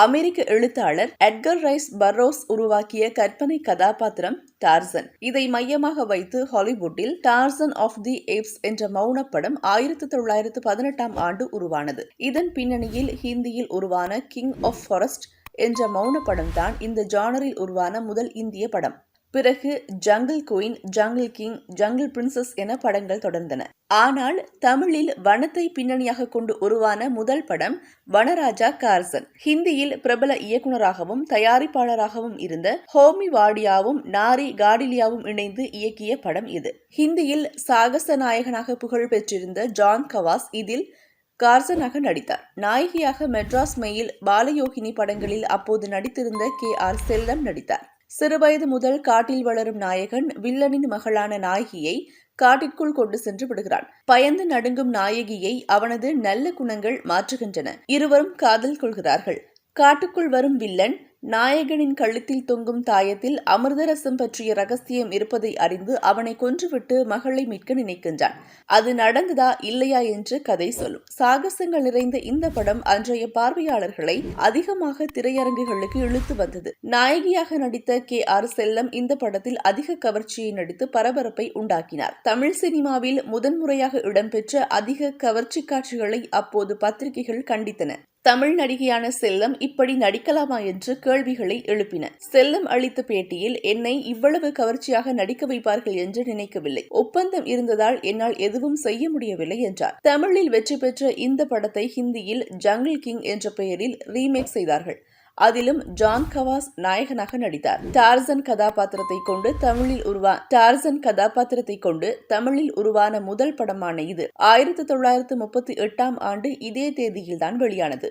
அமெரிக்க எழுத்தாளர் Edgar rice பர்ரோஸ் உருவாக்கிய கற்பனை கதாபாத்திரம் டார்சன். இதை மையமாக வைத்து ஹாலிவுட்டில் டார்சன் ஆஃப் தி ஏப்ஸ் என்ற மௌன படம் ஆயிரத்தி தொள்ளாயிரத்து பதினெட்டாம் ஆண்டு உருவானது. இதன் பின்னணியில் ஹிந்தியில் உருவான கிங் ஆஃப் ஃபாரஸ்ட் என்ற மௌன படம்தான் இந்த ஜானரில் உருவான முதல் இந்திய படம். பிறகு jungle queen jungle king jungle princess என படங்கள் தொடர்ந்தன. ஆனால் தமிழில் வனத்தை பின்னணியாக கொண்டு உருவான முதல் படம் வனராஜா கார்சன். ஹிந்தியில் பிரபல இயக்குநராகவும் தயாரிப்பாளராகவும் இருந்த ஹோமி வாடியாவும் நாரி காடிலியாவும் இணைந்து இயக்கிய படம் இது. ஹிந்தியில் சாகச நாயகனாக புகழ் பெற்றிருந்த ஜான் கவாஸ் இதில் கார்சனாக நடித்தார். நாயகியாக மெட்ராஸ் மெயில் பாலயோகினி படங்களில் அப்போது நடித்திருந்த கே ஆர் செல்லம் நடித்தார். சிறுவயது முதல் காட்டில் வளரும் நாயகன் வில்லனின் மகளான நாயகியை காட்டிற்குள் கொண்டு சென்று விடுகிறான். பயந்து நடுங்கும் நாயகியை அவனது நல்ல குணங்கள் மாற்றுகின்றன. இருவரும் காதல் கொள்கிறார்கள். காட்டுக்குள் வரும் வில்லன் நாயகனின் கழுத்தில் தொங்கும் தாயத்தில் அமிர்தரசம் பற்றிய ரகசியம் இருப்பதை அறிந்து அவனை கொன்றுவிட்டு மகளை மீட்க நினைக்கின்றான். அது நடந்ததா இல்லையா என்று கதை சொல்லும். சாகசங்கள் நிறைந்த இந்த படம் அன்றைய பார்வையாளர்களை அதிகமாக திரையரங்குகளுக்கு இழுத்து வந்தது. நாயகியாக நடித்த கே ஆர் செல்லம் இந்த படத்தில் அதிக கவர்ச்சியை நடித்து பரபரப்பை உண்டாக்கினார். தமிழ் சினிமாவில் முதன்முறையாக இடம்பெற்ற அதிக கவர்ச்சி காட்சிகளை அப்போது பத்திரிகைகள் கண்டித்தன. தமிழ் நடிகையான செல்லம் இப்படி நடிக்கலாமா என்று கேள்விகளை எழுப்பின. செல்லம் அளித்த பேட்டியில் என்னை இவ்வளவு கவர்ச்சியாக நடிக்க வைப்பார்கள் என்று நினைக்கவில்லை. ஒப்பந்தம் இருந்ததால் என்னால் எதுவும் செய்ய முடியவில்லை என்றார். தமிழில் வெற்றி பெற்ற இந்த படத்தை ஹிந்தியில் ஜங்கிள் கிங் என்ற பெயரில் ரீமேக் செய்தார்கள். அதிலும் ஜான் கவாஸ் நாயகனாக நடித்தார். டார்சன் கதாபாத்திரத்தை கொண்டு தமிழில் உருவா டார்சன் கதாபாத்திரத்தை கொண்டு தமிழில் உருவான முதல் படமான இது. ஆயிரத்தி தொள்ளாயிரத்து முப்பத்தி எட்டாம் ஆண்டு இதே தேதியில்தான் வெளியானது.